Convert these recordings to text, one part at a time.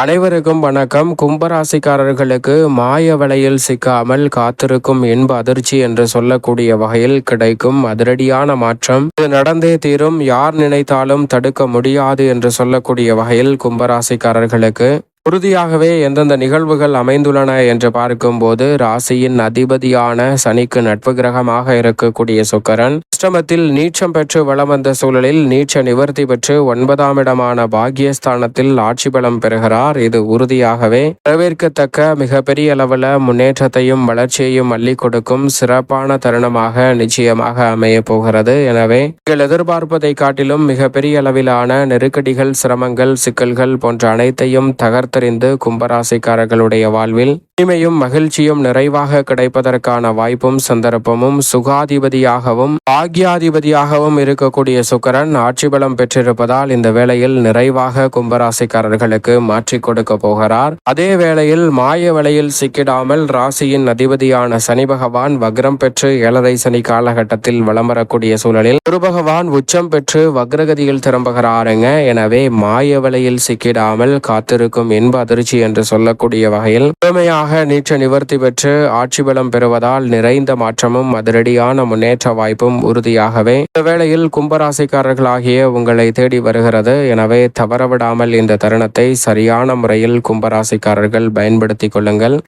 அனைவருக்கும் வணக்கம். கும்பராசிக்காரர்களுக்கு மாய வலையில் சிக்காமல் காத்திருக்கும் இன்ப அதிர்ச்சி என்று சொல்லக்கூடிய வகையில் கிடைக்கும் அதிரடியான மாற்றம். இது நடந்தே தீரும். யார் நினைத்தாலும் தடுக்க முடியாது என்று சொல்லக்கூடிய வகையில் கும்பராசிக்காரர்களுக்கு உறுதியாகவே எந்தெந்த நிகழ்வுகள் அமைந்துள்ளன என்று பார்க்கும்போது ராசியின் அதிபதியான சனிக்கு நட்பு கிரகமாக இருக்கக்கூடிய சுக்கரன் அஷ்டமத்தில் நீச்சம் பெற்று வளம் வந்த சூழலில் நீச்ச நிவர்த்தி பெற்று ஒன்பதாம் இடமான பாக்யஸ்தானத்தில் ஆட்சி பலம் பெறுகிறார். இது உறுதியாகவே வரவேற்கத்தக்க மிகப்பெரிய அளவில் முன்னேற்றத்தையும் வளர்ச்சியையும் அள்ளி கொடுக்கும் சிறப்பான தருணமாக நிச்சயமாக அமைய போகிறது. எனவே நீங்கள் எதிர்பார்ப்பதை காட்டிலும் மிகப்பெரிய அளவிலான நெருக்கடிகள் சிரமங்கள் சிக்கல்கள் போன்ற அனைத்தையும் தகர்த்தறிந்து கும்பராசிக்காரர்களுடைய வாழ்வில் இனிமையும் மகிழ்ச்சியும் நிறைவாக கிடைப்பதற்கான வாய்ப்பும் சந்தர்ப்பமும் சுகாதிபதியாகவும் பாக்யாதிபதியாகவும் இருக்கக்கூடிய சுக்கரன் ஆட்சி பலம் பெற்றிருப்பதால் இந்த வேளையில் நிறைவாக கும்பராசிக்காரர்களுக்கு மாற்றிக் கொடுக்க போகிறார். அதே வேளையில் மாய வலையில் சிக்கிடாமல் ராசியின் அதிபதியான சனி பகவான் வக்ரம் பெற்று ஏழரை சனி காலகட்டத்தில் வலம் வரக்கூடிய சூழலில் குரு பகவான் உச்சம் பெற்று வக்ரகதியில் திரும்புகிறாருங்க. எனவே மாய வலையில் சிக்கிடாமல் காத்திருக்கும் இன்ப அதிர்ச்சி என்று சொல்லக்கூடிய வகையில் முழுமையாக நீச்ச நிவர்த்தி பெற்று ஆட்சி பலம் பெறுவதால் நிறைந்த மாற்றமும் அதிரடியான முன்னேற்ற வாய்ப்பும் உறுதியாகவே. இந்த வேளையில் கும்பராசிக்காரர்களாகிய உங்களை தேடி வருகிறது. எனவே தவறவிடாமல் இந்த தருணத்தை சரியான முறையில் கும்பராசிக்காரர்கள் பயன்படுத்திக் கொள்ளுங்கள்.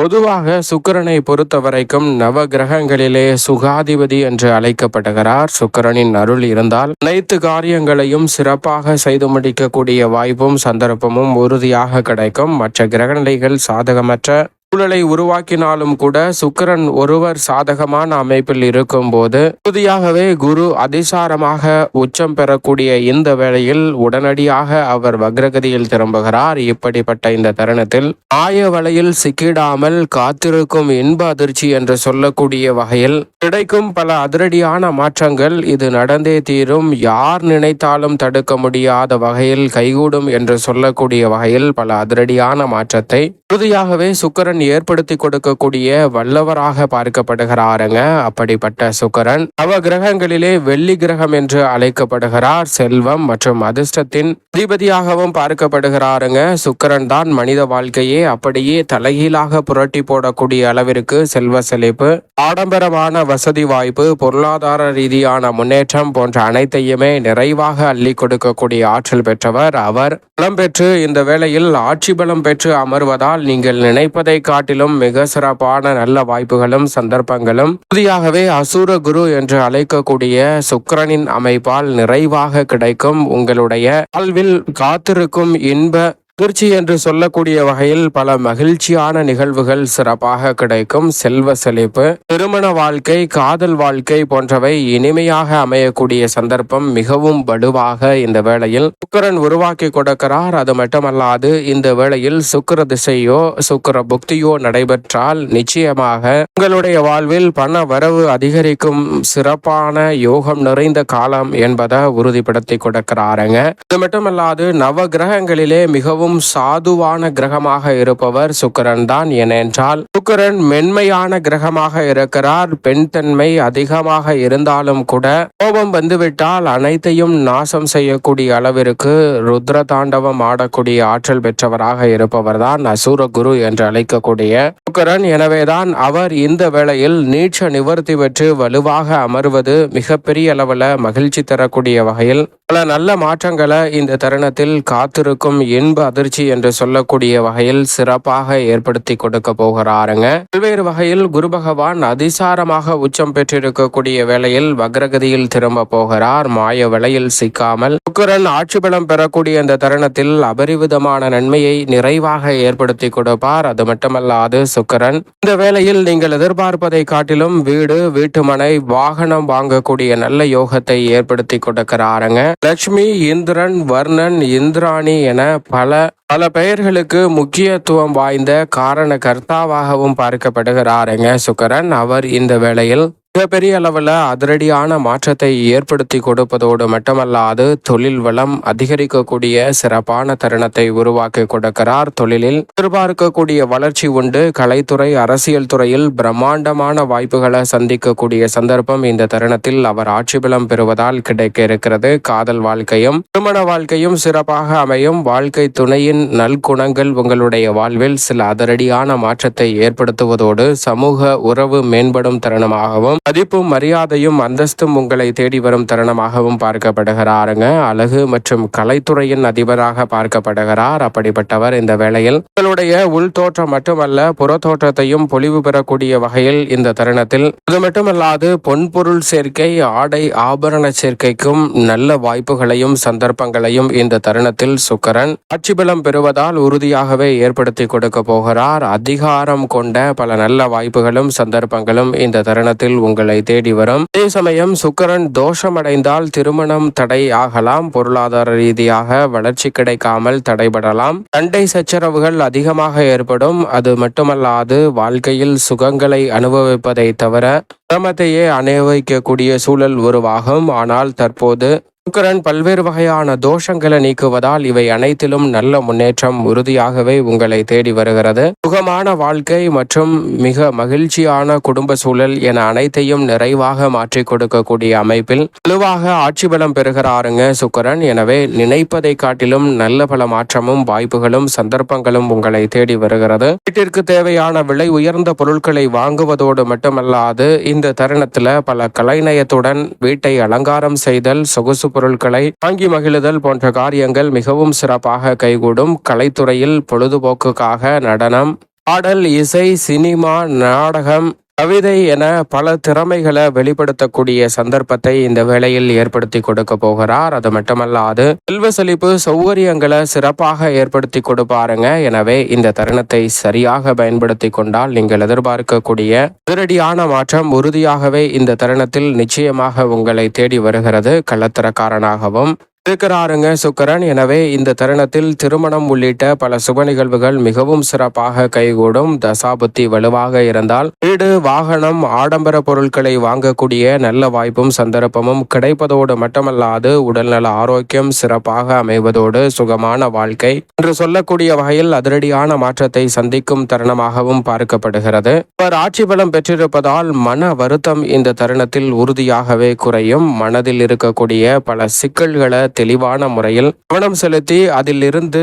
பொதுவாக சுக்கிரனை பொறுத்த வரைக்கும் நவ கிரகங்களிலே சுகாதிபதி என்று அழைக்கப்படுகிறார் சுக்கிரனின் அருள் இருந்தால் அனைத்து காரியங்களையும் சிறப்பாக செய்து முடிக்கக்கூடிய வாய்ப்பும் சந்தர்ப்பமும் உறுதியாக கிடைக்கும். மற்ற கிரகநிலைகள் சாதகமற்ற சூழலை உருவாக்கினாலும் கூட சுக்கரன் ஒருவர் சாதகமான அமைப்பில் இருக்கும்போது உறுதியாகவே குரு அதிசாரமாக உச்சம் பெறக்கூடிய இந்த வேளையில் உடனடியாக அவர் வக்ரகதியில் திரும்புகிறார். இப்படிப்பட்ட இந்த தருணத்தில் ஆய வலையில் சிக்கிடாமல் காத்திருக்கும் இன்ப அதிர்ச்சி என்று சொல்லக்கூடிய வகையில் கிடைக்கும் பல அதிரடியான மாற்றங்கள் இது நடந்தே தீரும். யார் நினைத்தாலும் தடுக்க முடியாத வகையில் கைகூடும் என்று சொல்லக்கூடிய வகையில் பல அதிரடியான மாற்றத்தை உறுதியாகவே சுக்கரன் ஏற்படுத்தி கொடுக்கக்கூடிய வல்லவராக பார்க்கப்படுகிறாருங்க. அப்படிப்பட்ட சுக்கரன் நவ கிரகங்களிலே வெள்ளி கிரகம் என்று அழைக்கப்படுகிறார். செல்வம் மற்றும் அதிர்ஷ்டத்தின் அதிபதியாகவும் பார்க்கப்படுகிறாருங்க. சுக்கரன் தான் மனித வாழ்க்கையே அப்படியே தலைகீழாக புரட்டி போடக்கூடிய அளவிற்கு செல்வ செழிப்பு ஆடம்பரமான வசதி வாய்ப்பு பொருளாதார ரீதியான முன்னேற்றம் போன்ற அனைத்தையுமே நிறைவாக அள்ளி கொடுக்கக்கூடிய ஆற்றல் பெற்றவர். அவர் பலம் பெற்று இந்த வேளையில் ஆட்சி பலம் பெற்று அமர்வதால் நீங்கள் நினைப்பதை காட்டிலும் மிக சிறப்பான நல்ல வாய்ப்புகளும் சந்தர்ப்பங்களும். உறுதியாகவே அசுர குரு என்று அழைக்கக்கூடிய சுக்கரனின் அமைப்பால் நிறைவாக கிடைக்கும் உங்களுடைய வாழ்வில் காத்திருக்கும் இன்ப அதிர்ச்சி என்று சொல்லக்கூடிய வகையில் பல மகிழ்ச்சியான நிகழ்வுகள் சிறப்பாக கிடைக்கும். செல்வ செழிப்பு திருமண வாழ்க்கை காதல் வாழ்க்கை போன்றவை இனிமையாக அமையக்கூடிய சந்தர்ப்பம் மிகவும் வலுவாக இந்த வேளையில் சுக்கரன் உருவாக்கி கொடுக்கிறார். அது மட்டுமல்லாது இந்த வேளையில் சுக்கர திசையோ சுக்கர புக்தியோ நடைபெற்றால் நிச்சயமாக உங்களுடைய வாழ்வில் பண வரவு அதிகரிக்கும் சிறப்பான யோகம் நிறைந்த காலம் என்பதை உறுதிப்படுத்தி கொடுக்கிறாருங்க. இது மட்டுமல்லாது நவ கிரகங்களிலே மிகவும் மிகவும் சாதுவான கிரகமாக இருப்பவர் சுக்கரன் தான். ஏனென்றால் சுக்கரன் மென்மையான கிரகமாக இருக்கிறார். பெண் தன்மை அதிகமாக இருந்தாலும் கூட கோபம் வந்துவிட்டால் அனைத்தையும் நாசம் செய்யக்கூடிய அளவிற்கு ருத்ர தாண்டவம் ஆடக்கூடிய ஆற்றல் பெற்றவராக இருப்பவர் தான் அசூர குரு என்று அழைக்கக்கூடிய சுக்கரன். எனவேதான் அவர் இந்த வேளையில் நீட்ச நிவர்த்தி பெற்று வலுவாக அமர்வது மிகப்பெரிய அளவில் மகிழ்ச்சி தரக்கூடிய வகையில் பல நல்ல மாற்றங்களை இந்த தருணத்தில் காத்திருக்கும் இன்ப அதிர்ச்சி என்று சொல்லக்கூடிய வகையில் சிறப்பாக ஏற்படுத்தி கொடுக்க போகிறாருங்க. பல்வேறு வகையில் குரு பகவான் அதிசாரமாக உச்சம் பெற்றிருக்கக்கூடிய வேளையில் வக்ரகதியில் திரும்ப போகிறார். மாய விலையில் சிக்காமல் சுக்கரன் ஆட்சி பலம் பெறக்கூடிய இந்த தருணத்தில் அபரிவிதமான நன்மையை நிறைவாக ஏற்படுத்தி கொடுப்பார். அது மட்டுமல்லாது சுக்கரன் இந்த வேளையில் நீங்கள் எதிர்பார்ப்பதை காட்டிலும் வீடு வீட்டுமனை வாகனம் வாங்கக்கூடிய நல்ல யோகத்தை ஏற்படுத்தி கொடுக்கிறாருங்க. லட்சுமி இந்திரன் வர்ணன் இந்திராணி என பல பல பெயர்களுக்கு முக்கியத்துவம் வாய்ந்த காரண கர்த்தாவாகவும் பார்க்கப்படுகிறாருங்க சுக்கரன் அவர் இந்த வேளையில் மிகப்பெரிய அளவில் அதிரடியான மாற்றத்தை ஏற்படுத்தி கொடுப்பதோடு மட்டுமல்லாது தொழில் வளம் அதிகரிக்கக்கூடிய சிறப்பான தருணத்தை உருவாக்கி கொடுக்கிறார். தொழிலில் எதிர்பார்க்கக்கூடிய வளர்ச்சி உண்டு. கலைத்துறை அரசியல் துறையில் பிரம்மாண்டமான வாய்ப்புகளை சந்திக்கக்கூடிய சந்தர்ப்பம் இந்த தருணத்தில் அவர் ஆட்சி பலம் பெறுவதால் கிடைக்க இருக்கிறது. காதல் வாழ்க்கையும் திருமண வாழ்க்கையும் சிறப்பாக அமையும். வாழ்க்கை துணையின் நல்குணங்கள் உங்களுடைய வாழ்வில் சில அதிரடியான மாற்றத்தை ஏற்படுத்துவதோடு சமூக உறவு மேம்படும் தருணமாகவும் மதிப்பும் மரியாதையும் அந்தஸ்தும் உங்களை தேடி வரும் தருணமாகவும் பார்க்கப்படுகிறாருங்க. அழகு மற்றும் கலைத்துறையின் அதிபராக பார்க்கப்படுகிறார். அப்படிப்பட்டவர் இந்த வேளையில் உங்களுடைய உள் தோற்றம் மட்டுமல்ல புறத்தோற்றத்தையும் பொலிவு பெறக்கூடிய வகையில் இந்த தருணத்தில் அது மட்டுமல்லாது பொன்பொருள் சேர்க்கை ஆடை ஆபரண சேர்க்கைக்கும் நல்ல வாய்ப்புகளையும் சந்தர்ப்பங்களையும் இந்த தருணத்தில் சுக்கரன் ஆட்சி பலம் பெறுவதால் உறுதியாகவே ஏற்படுத்தி கொடுக்க போகிறார். அதிகாரம் கொண்ட பல நல்ல வாய்ப்புகளும் சந்தர்ப்பங்களும் இந்த தருணத்தில் உங்களை தேடி வரும். அதே சமயம் சுக்கரன் தோஷமடைந்தால் திருமணம் தடை ஆகலாம். பொருளாதார ரீதியாக வளர்ச்சி கிடைக்காமல் தடைபடலாம். சண்டை சச்சரவுகள் அதிகமாக ஏற்படும். அது மட்டுமல்லாது வாழ்க்கையில் சுகங்களை அனுபவிப்பதை தவிர சிரமத்தையே அனுபவிக்கக்கூடிய சூழல் உருவாகும். ஆனால் தற்போது சுக்கரன் பல்வேறு வகையான தோஷங்களை நீக்குவதால் இவை அனைத்திலும் நல்ல முன்னேற்றம் உறுதியாகவே உங்களை தேடி வருகிறது. சுகமான வாழ்க்கை மற்றும் மிக மகிழ்ச்சியான குடும்ப சூழல் என அனைத்தையும் நிறைவாக மாற்றி கொடுக்கக்கூடிய அமைப்பில் வலுவாக ஆட்சி பலம் பெறுகிறாருங்க சுக்கரன். எனவே நினைப்பதை காட்டிலும் நல்ல பல மாற்றமும் வாய்ப்புகளும் சந்தர்ப்பங்களும் உங்களை தேடி வருகிறது. வீட்டிற்கு தேவையான விலை உயர்ந்த பொருட்களை வாங்குவதோடு மட்டுமல்லாது இந்த தருணத்துல பல கலைநயத்துடன் வீட்டை அலங்காரம் செய்தல் சொகுசு பொருட்களை வாங்கி மகிழுதல் போன்ற காரியங்கள் மிகவும் சிறப்பாக கைகூடும். கலைத்துறையில் பொழுதுபோக்குக்காக நடனம் பாடல் இசை சினிமா நாடகம் கவிதை என பல திறமைகளை வெளிப்படுத்தக்கூடிய சந்தர்ப்பத்தை இந்த வேளையில் ஏற்படுத்தி கொடுக்க போகிறார். அது மட்டுமல்லாது செல்வ செழிப்பு சௌகரியங்களை சிறப்பாக ஏற்படுத்தி கொடுப்பாருங்க. எனவே இந்த தருணத்தை சரியாக பயன்படுத்தி கொண்டால் நீங்கள் எதிர்பார்க்கக்கூடிய அதிரடியான மாற்றம் உறுதியாகவே இந்த தருணத்தில் நிச்சயமாக உங்களை தேடி வருகிறது. கள்ளத்தரக்காரனாகவும் இருக்கிறாருங்க சுக்கரன். எனவே இந்த தருணத்தில் திருமணம் உள்ளிட்ட பல சுப நிகழ்வுகள் மிகவும் சிறப்பாக கைகூடும். தசாபுத்தி வலுவாக இருந்தால் வீடு வாகனம் ஆடம்பர பொருட்களை வாங்கக்கூடிய நல்ல வாய்ப்பும் சந்தர்ப்பமும் கிடைப்பதோடு மட்டுமல்லாது உடல்நல ஆரோக்கியம் சிறப்பாக அமைவதோடு சுகமான வாழ்க்கை என்று சொல்லக்கூடிய வகையில் அதிரடியான மாற்றத்தை சந்திக்கும் தருணமாகவும் பார்க்கப்படுகிறது. அவர் ஆட்சி பலம் பெற்றிருப்பதால் மன வருத்தம் இந்த தருணத்தில் உறுதியாகவே குறையும். மனதில் இருக்கக்கூடிய பல சிக்கல்களை தெளிவான முறையில் கவனம் செலுத்தி அதிலிருந்து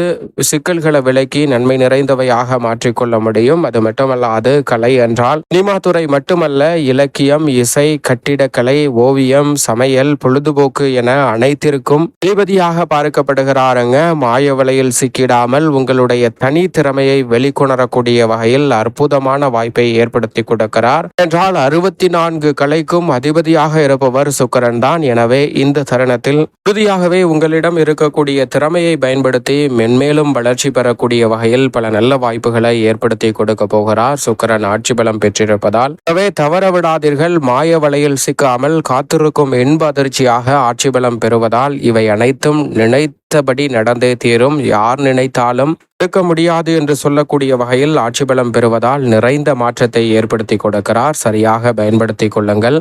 சிக்கல்களை விலக்கி நன்மை நிறைந்தவையாக மாற்றிக்கொள்ள முடியும். அது மட்டுமல்லாது கலை என்றால் சினிமாத்துறை மட்டுமல்ல இலக்கியம் இசை கட்டிடக்கலை ஓவியம் சமையல் பொழுதுபோக்கு என அனைத்திற்கும் அதிபதியாக பார்க்கப்படுகிறாருங்க. மாய வலையில் சிக்கிடாமல் உங்களுடைய தனி திறமையை வெளிக்கொணரக்கூடிய வகையில் அற்புதமான வாய்ப்பை ஏற்படுத்தி கொடுக்கிறார். என்றால் அறுபத்தி நான்கு கலைக்கும் அதிபதியாக இருப்பவர் சுக்கரன் தான் எனவே இந்த தருணத்தில் உறுதியாகவே உங்களிடம் இருக்கக்கூடிய திறமையை பயன்படுத்தி மென்மேலும் வளர்ச்சி பெறக்கூடிய வகையில் பல நல்ல வாய்ப்புகளை ஏற்படுத்தி கொடுக்க போகிறார். சுக்கரன் ஆட்சி பலம் பெற்றிருப்பதால் எனவே தவற விடாதீர்கள். மாய வலையில் சிக்காமல் காத்திருக்கும் இன்ப அதிர்ச்சியாக ஆட்சி பலம் பெறுவதால் இவை அனைத்தும் நினைத்தபடி நடந்தே தீரும். யார் நினைத்தாலும் இருக்க முடியாது என்று சொல்லக்கூடிய வகையில் ஆட்சி பலம் பெறுவதால் நிறைந்த மாற்றத்தை ஏற்படுத்தி கொடுக்கிறார். சரியாக பயன்படுத்தி கொள்ளுங்கள்.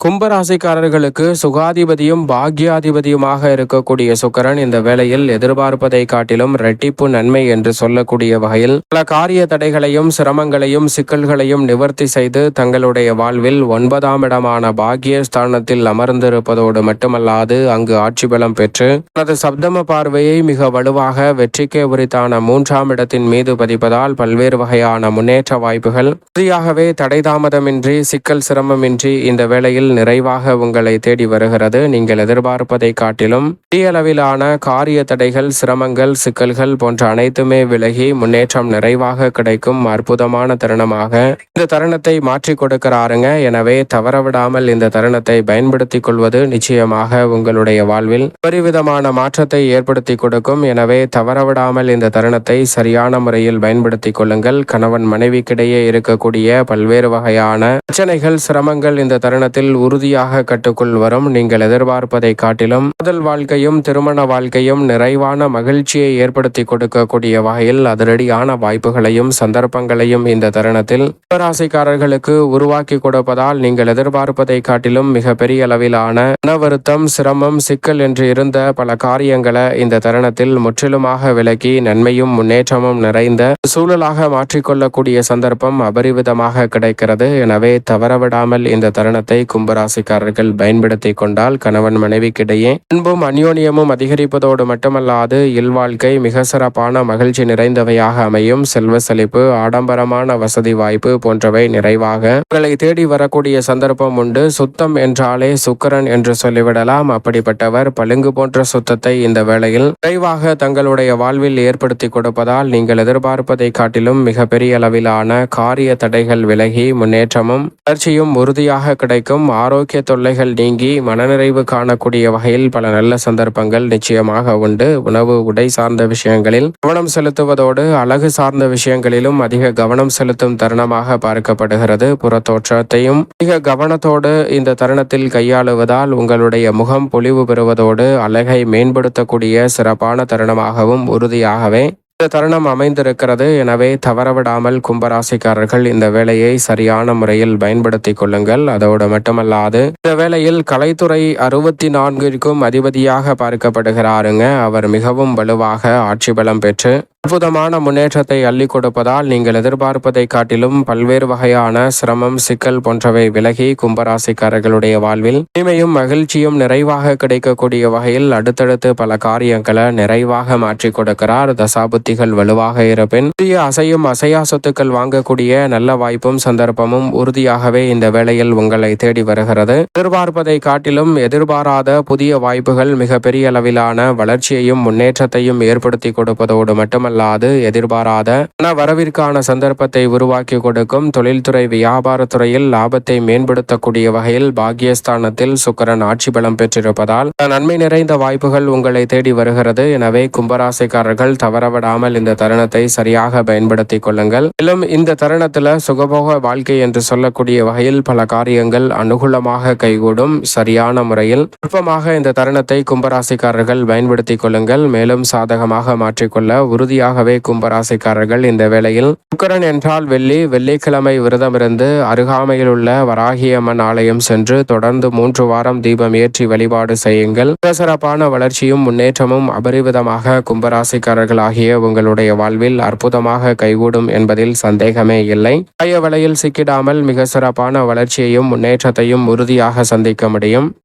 கும்பராசிக்காரர்களுக்கு சுகாதிபதியும் பாக்யாதிபதியுமாக இருக்கக்கூடிய சுக்கரன் இந்த வேளையில் எதிர்பார்ப்பதை காட்டிலும் ரெட்டிப்பு நன்மை என்று சொல்லக்கூடிய வகையில் பல காரிய தடைகளையும் சிரமங்களையும் சிக்கல்களையும் நிவர்த்தி செய்து தங்களுடைய வாழ்வில் ஒன்பதாம் இடமான பாக்ய ஸ்தானத்தில் அமர்ந்திருப்பதோடு மட்டுமல்லாது அங்கு ஆட்சி பலம் பெற்று தனது சப்தம பார்வையை மிக வலுவாக வெற்றிக்கே உரித்தான மூன்றாம் இடத்தின் மீது பதிப்பதால் பல்வேறு வகையான முன்னேற்ற வாய்ப்புகள். உறுதியாகவே தடை தாமதமின்றி சிக்கல் சிரமமின்றி இந்த வேளையில் நிறைவாக உங்களை தேடி வருகிறது. நீங்கள் எதிர்பார்ப்பதை காட்டிலும் பெரிய அளவிலான காரிய தடைகள் சிரமங்கள் சிக்கல்கள் போன்ற அனைத்துமே விலகி முன்னேற்றம் நிறைவாக கிடைக்கும் அற்புதமான தருணமாக இந்த தருணத்தை மாற்றி கொடுக்கிறாருங்க. எனவே தவறவிடாமல் இந்த தருணத்தை பயன்படுத்திக் கொள்வது நிச்சயமாக உங்களுடைய வாழ்வில் பெருவிதமான மாற்றத்தை ஏற்படுத்தி கொடுக்கும். எனவே தவறவிடாமல் இந்த தருணத்தை சரியான முறையில் பயன்படுத்திக் கொள்ளுங்கள். கணவன் மனைவிக்கிடையே இருக்கக்கூடிய பல்வேறு வகையான பிரச்சனைகள் சிரமங்கள் இந்த தருணத்தில் உறுதியாக கட்டுக்குள் வரும் நீங்கள் எதிர்பார்ப்பதை காட்டிலும் காதல் வாழ்க்கையும் திருமண வாழ்க்கையும் நிறைவான மகிழ்ச்சியை ஏற்படுத்தி கொடுக்கக்கூடிய வகையில் அதிரடியான வாய்ப்புகளையும் சந்தர்ப்பங்களையும் இந்த தருணத்தில் ராசிக்காரர்களுக்கு உருவாக்கி கொடுப்பதால் நீங்கள் எதிர்பார்ப்பதை காட்டிலும் மிக பெரிய அளவிலான மன வருத்தம் சிரமம் சிக்கல் என்று இருந்த பல காரியங்களை இந்த தருணத்தில் முற்றிலுமாக விலக்கி நன்மையும் முன்னேற்றமும் நிறைந்த சூழலாக மாற்றிக்கொள்ளக்கூடிய சந்தர்ப்பம் அபரிவிதமாக கிடைக்கிறது. எனவே தவறவிடாமல் இந்த தருணத்தை கும்பராசிக்காரர்கள் பயன்படுத்தி கொண்டால் கணவன் மனைவிக்கிடையே அன்பும் அந்யோன்யமும் அதிகரிப்பதோடு மட்டுமல்லாது இல்வாழ்க்கை மிக சிறப்பான மகிழ்ச்சி நிறைந்தவையாக அமையும். செல்வ செழிப்பு ஆடம்பரமான வசதி வாய்ப்பு போன்றவை நிறைவாக உங்களை தேடி வரக்கூடிய சந்தர்ப்பம் உண்டு. சுத்தம் என்றாலே சுக்கரன் என்று சொல்லிவிடலாம். அப்படிப்பட்டவர் பளிங்கு போன்ற சுத்தத்தை இந்த வேளையில் விரைவாக தங்களுடைய வாழ்வில் ஏற்படுத்தி கொடுப்பதால் நீங்கள் எதிர்பார்ப்பதை காட்டிலும் மிகப்பெரிய அளவிலான காரிய தடைகள் விலகி முன்னேற்றமும் வளர்ச்சியும் உறுதியாக கிடைக்கும். ஆரோக்கிய தொல்லைகள் நீங்கி மனநிறைவு காணக்கூடிய வகையில் பல நல்ல சந்தர்ப்பங்கள் நிச்சயமாக உண்டு. உணவு உடை சார்ந்த விஷயங்களில் கவனம் செலுத்துவதோடு அழகு சார்ந்த விஷயங்களிலும் அதிக கவனம் செலுத்தும் தருணமாக பார்க்கப்படுகிறது. புறத்தோற்றத்தையும் அதிக கவனத்தோடு இந்த தருணத்தில் கையாளுவதால் உங்களுடைய முகம் பொலிவு பெறுவதோடு அழகை மேம்படுத்தக்கூடிய சிறப்பான தருணமாகவும் உறுதியாகவே இந்த தருணம் அமைந்திருக்கிறது. எனவே தவறவிடாமல் கும்பராசிக்காரர்கள் இந்த வேலையை சரியான முறையில் பயன்படுத்தி கொள்ளுங்கள். அதோடு மட்டுமல்லாது இந்த வேளையில் கலைத்துறை அறுபத்தி நான்கிற்கும் அதிபதியாக பார்க்கப்படுகிறாருங்க. அவர் மிகவும் வலுவாக ஆட்சி பலம் பெற்று அற்புதமான முன்னேற்றத்தை அள்ளி கொடுப்பதால் நீங்கள் எதிர்பார்ப்பதை காட்டிலும் பல்வேறு வகையான சிரமம் சிக்கல் போன்றவை விலகி கும்பராசிக்காரர்களுடைய வாழ்வில் இனிமையும் மகிழ்ச்சியும் நிறைவாக கிடைக்கக்கூடிய வகையில் அடுத்தடுத்து பல காரியங்களை நிறைவாக மாற்றி கொடுக்கிறார். தசாபுத்திகள் வலுவாக இருப்பின் புதிய அசையும் அசையா சொத்துக்கள் வாங்கக்கூடிய நல்ல வாய்ப்பும் சந்தர்ப்பமும் உறுதியாகவே இந்த வேளையில் உங்களை தேடி வருகிறது. எதிர்பார்ப்பதை காட்டிலும் எதிர்பாராத புதிய வாய்ப்புகள் மிகப்பெரிய அளவிலான வளர்ச்சியையும் முன்னேற்றத்தையும் ஏற்படுத்தி கொடுப்பதோடு மட்டுமல்ல அல்லாது எதிர்பாராத பண வரவிற்கான சந்தர்ப்பத்தை உருவாக்கி கொடுக்கும் தொழில்துறை வியாபாரத்துறையில் லாபத்தை மேம்படுத்தக்கூடிய வகையில் பாக்யஸ்தானத்தில் சுக்கரன் ஆட்சி பலம் பெற்றிருப்பதால் நன்மை நிறைந்த வாய்ப்புகள் உங்களை தேடி வருகிறது. எனவே கும்பராசிக்காரர்கள் தவறவிடாமல் இந்த தருணத்தை சரியாக பயன்படுத்திக் கொள்ளுங்கள். மேலும் இந்த தருணத்துல சுகபோக வாழ்க்கை என்று சொல்லக்கூடிய வகையில் பல காரியங்கள் அனுகூலமாக கைகூடும் சரியான முறையில் நுட்பமாக இந்த தருணத்தை கும்பராசிக்காரர்கள் பயன்படுத்திக் கொள்ளுங்கள். மேலும் சாதகமாக மாற்றிக்கொள்ள உறுதியாக இயற்கையாகவே கும்பராசிக்காரர்கள் இந்த வேளையில் சுக்கரன் என்றால் வெள்ளி வெள்ளிக்கிழமை விரதமிருந்து அருகாமையில் உள்ள வராகியம்மன் ஆலயம் சென்று தொடர்ந்து மூன்று வாரம் தீபம் ஏற்றி வழிபாடு செய்யுங்கள். சிறப்பான வளர்ச்சியும் முன்னேற்றமும் அபரிவிதமாக கும்பராசிக்காரர்கள் ஆகிய உங்களுடைய வாழ்வில் அற்புதமாக கைகூடும் என்பதில் சந்தேகமே இல்லை. ஆய வலையில் சிக்கிடாமல் மிக சிறப்பான வளர்ச்சியையும் முன்னேற்றத்தையும் உறுதியாக சந்திக்க முடியும்.